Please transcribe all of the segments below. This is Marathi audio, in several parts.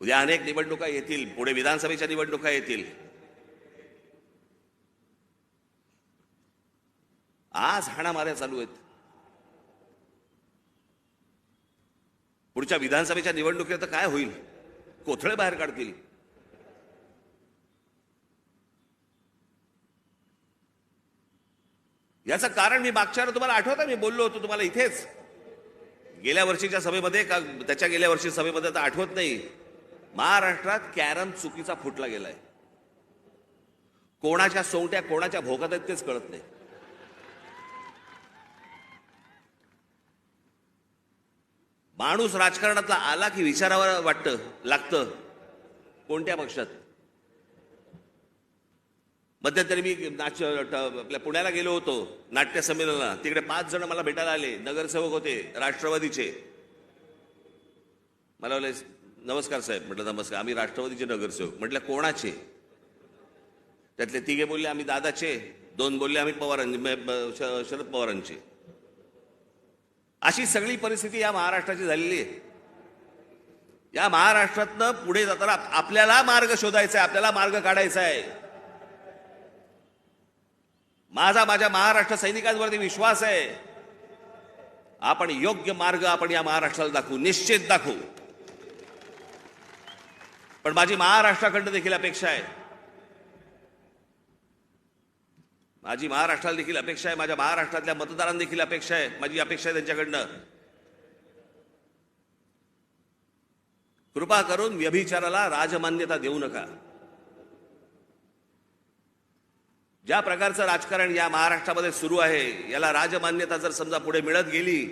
उद्या अनेक निवडणुका येतील. पुढे विधानसभेच्या निवडणुका येतील. आज हाणामाऱ्या चालू आहेत. पुढच्या विधानसभेच्या निवडणुकीत तर काय होईल? कोथळे बाहेर काढतील. याचं कारण मी मागच्या तुम्हाला आठवतं मी बोललो होतो तुम्हाला इथेच. गेल्या वर्षीच्या सभेमध्ये का त्याच्या गेल्या वर्षी सभेमध्ये तर आठवत नाही. महाराष्ट्रात कॅरम चुकीचा फुटला गेलाय. कोणाच्या सोंगट्या कोणाच्या भोगात आहेत तेच कळत नाही. माणूस राजकारणातला आला की विचारावर वाटतं लागतं. कोणत्या पक्षात? मध्यंतरी मी नाच आपल्या पुण्याला गेलो होतो नाट्य संमेलनाला. तिकडे पाच जण मला भेटायला आले. नगरसेवक होते राष्ट्रवादीचे. मला नमस्कार साहेब म्हटलं नमस्कार. आम्ही राष्ट्रवादीचे नगरसेवक. म्हटलं कोणाचे? त्यातले तिघे बोलले आम्ही दादाचे. दोन बोलले आम्ही पवारांचे श- शरद पवारांचे. अशी सगळी परिस्थिती या महाराष्ट्राची झालेली आहे. या महाराष्ट्रातनं पुढे जाताना आपल्याला मार्ग शोधायचा आहे आपल्याला मार्ग काढायचा आहे. माझा माझ्या महाराष्ट्र सैनिकांवरती विश्वास आहे. आपण योग्य मार्ग आपण या महाराष्ट्राला दाखवू निश्चित दाखवू. पण माझी महाराष्ट्राकडनं देखील अपेक्षा आहे. माझी महाराष्ट्राला देखील अपेक्षा आहे माझ्या महाराष्ट्रातल्या मतदारांना देखील अपेक्षा आहे माझी अपेक्षा आहे त्यांच्याकडनं. कृपा करून व्यभिचाराला राजमान्यता देऊ नका. ज्या प्रकारचं राजकारण या महाराष्ट्रामध्ये सुरू आहे याला राजमान्यता जर समजा पुढे मिळत गेली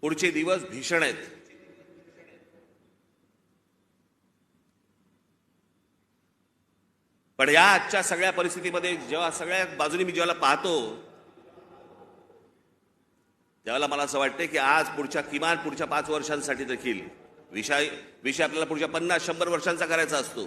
पुढचे दिवस भीषण आहेत. पण या आजच्या सगळ्या परिस्थितीमध्ये जेव्हा सगळ्या बाजूने मी जेव्हा पाहतो त्यावेळेला मला असं वाटतं की आज पुढच्या किमान पुढच्या पाच वर्षांसाठी देखील विषय विषय आपल्याला पुढच्या पन्नास शंभर वर्षांचा करायचा असतो.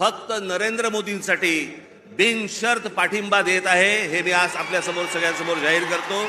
फक्त नरेंद्र मोदींसाठी बिनशर्त पाठिंबा देत आहे हे मी आज आपल्यासमोर सगळ्यांसमोर जाहीर करतो.